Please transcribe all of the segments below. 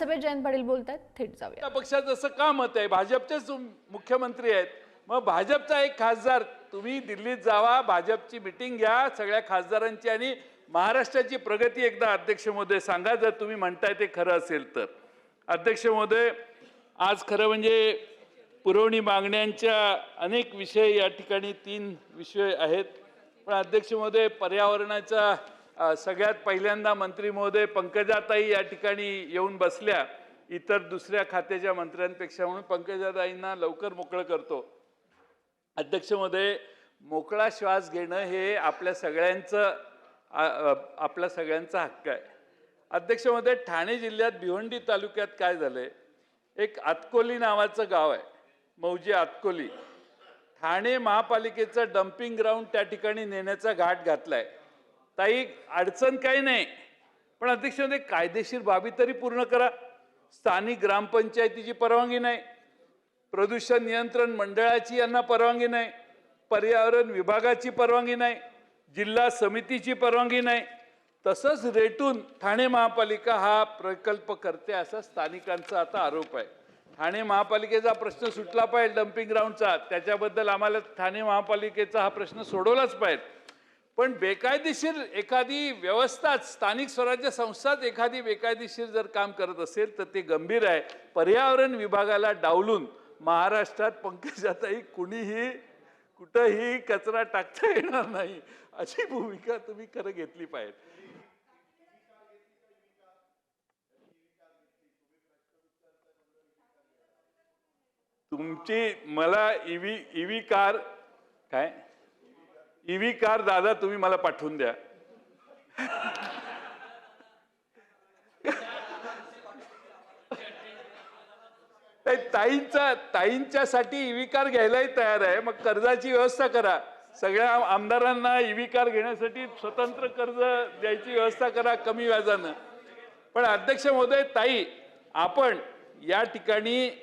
सभेत जयंत पाटील बोलतात थेट जाऊया त्या पक्षाचं असं का मत आहे भाजपचेच मुख्यमंत्री आहेत. मग भाजपचा एक खासदार तुम्ही दिल्लीत जावा भाजपची मिटिंग घ्या सगळ्या खासदारांची आणि महाराष्ट्राची प्रगती एकदा अध्यक्ष महोदय सांगा जर तुम्ही म्हणताय ते खरं असेल तर. अध्यक्ष महोदय आज खरं म्हणजे पुरवणी मागण्यांच्या अनेक विषय या ठिकाणी तीन विषय आहेत. पण अध्यक्ष महोदय पर्यावरणाचा सगळ्यात पहिल्यांदा मंत्री महोदय पंकजाताई या ठिकाणी येऊन बसल्या इतर दुसऱ्या खात्याच्या मंत्र्यांपेक्षा म्हणून पंकजाताईंना लवकर मोकळं करतो. अध्यक्ष महोदय मोकळा श्वास घेणं हे आपल्या सगळ्यांचं आपल्या सगळ्यांचा हक्क आहे. अध्यक्ष महोदय ठाणे जिल्ह्यात भिवंडी तालुक्यात काय झालंय? एक आतकोली नावाचं गाव आहे मौजी आतकोली. ठाणे महापालिकेचं डम्पिंग ग्राउंड त्या ठिकाणी नेण्याचा घाट घातलाय. ताई अडचण काही नाही. पण अध्यक्ष कायदेशीर बाबी तरी पूर्ण करा. स्थानिक ग्रामपंचायतीची परवानगी नाही. प्रदूषण नियंत्रण मंडळाची यांना परवानगी नाही. पर्यावरण विभागाची परवानगी नाही. जिल्हा समितीची परवानगी नाही. तसंच रेटून ठाणे महापालिका हा प्रकल्प करते असा स्थानिकांचा आता आरोप आहे. ठाणे महापालिकेचा प्रश्न सुटला पाहिजे डम्पिंग ग्राउंडचा त्याच्याबद्दल आम्हाला ठाणे महापालिकेचा हा प्रश्न सोडवलाच पाहिजे. पण बेकायदेशीर एखादी व्यवस्थाच स्थानिक स्वराज्य संस्थाच एखादी बेकायदेशीर जर काम करत असेल तर ते गंभीर आहे. पर्यावरण विभागाला डावलून महाराष्ट्रात पंकजाताई कुणीही कुठंही कचरा टाकता येणार नाही अशी भूमिका तुम्ही खरं घेतली पाहिजे. तुमची मला ईव्ही ईव्ही कार काय? ईव्ही कार दादा तुम्ही मला पाठवून द्या. ताई- ताईंचा ताईंच्यासाठी ईव्ही कार घ्यायलाही तयार आहे. मग कर्जाची व्यवस्था करा. सगळ्या आमदारांना ईव्ही कार घेण्यासाठी स्वतंत्र कर्ज द्यायची व्यवस्था करा कमी व्याजानं. पण अध्यक्ष महोदय ताई आपण या ठिकाणी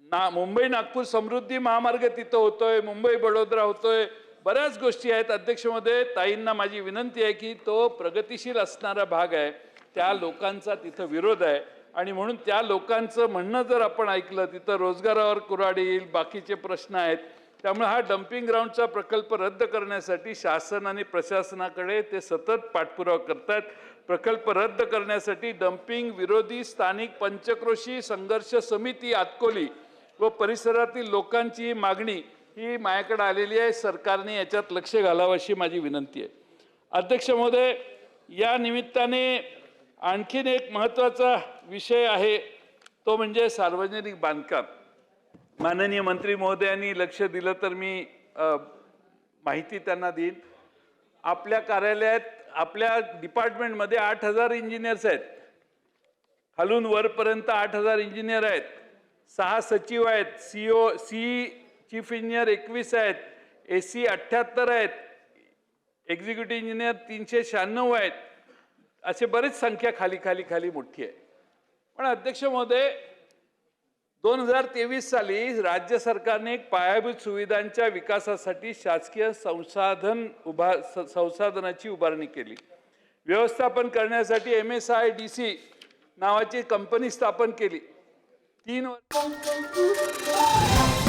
ना मुंबई नागपूर समृद्धी महामार्ग तिथं होतोय मुंबई बडोदरा होतोय बऱ्याच गोष्टी आहेत. अध्यक्षमध्ये ताईंना माझी विनंती आहे की तो प्रगतिशील असणारा भाग आहे. त्या लोकांचा तिथं विरोध आहे. आणि म्हणून त्या लोकांचं म्हणणं जर आपण ऐकलं तिथं रोजगारावर कुराड येईल बाकीचे प्रश्न आहेत. त्यामुळे हा डम्पिंग ग्राउंडचा प्रकल्प रद्द करण्यासाठी शासन आणि प्रशासनाकडे ते सतत पाठपुरावा करतात प्रकल्प रद्द करण्यासाठी डम्पिंग विरोधी स्थानिक पंचक्रोशी संघर्ष समिती आतकोली व परिसरातील लोकांची मागणी ही माझ्याकडे आलेली आहे. सरकारने याच्यात लक्ष घालावं अशी माझी विनंती आहे. अध्यक्ष महोदय या निमित्ताने आणखीन एक महत्त्वाचा विषय आहे. तो म्हणजे सार्वजनिक बांधकाम. माननीय मंत्री महोदयांनी लक्ष दिलं तर मी माहिती त्यांना देईन. आपल्या कार्यालयात आपल्या डिपार्टमेंटमध्ये आठ हजार इंजिनियर्स आहेत. खालून वरपर्यंत आठ हजार इंजिनियर आहेत. सहा सचिव आहेत. सीओ सी चीफ इंजिनियर एकवीस आहेत ए सी अठ्ठ्याहत्तर आहेत एक्झिक्युटिव्ह इंजिनियर तीनशे शहाण्णव आहेत. असे बरेच संख्या खाली खाली खाली मोठी आहे. पण अध्यक्ष महोदय दोन हजार तेवीस साली राज्य सरकारने एक पायाभूत सुविधांच्या विकासासाठी शासकीय संसाधन उभा संसाधनाची उभारणी केली. व्यवस्थापन करण्यासाठी M S I D C नावाची कंपनी स्थापन केली. तीन वर्ष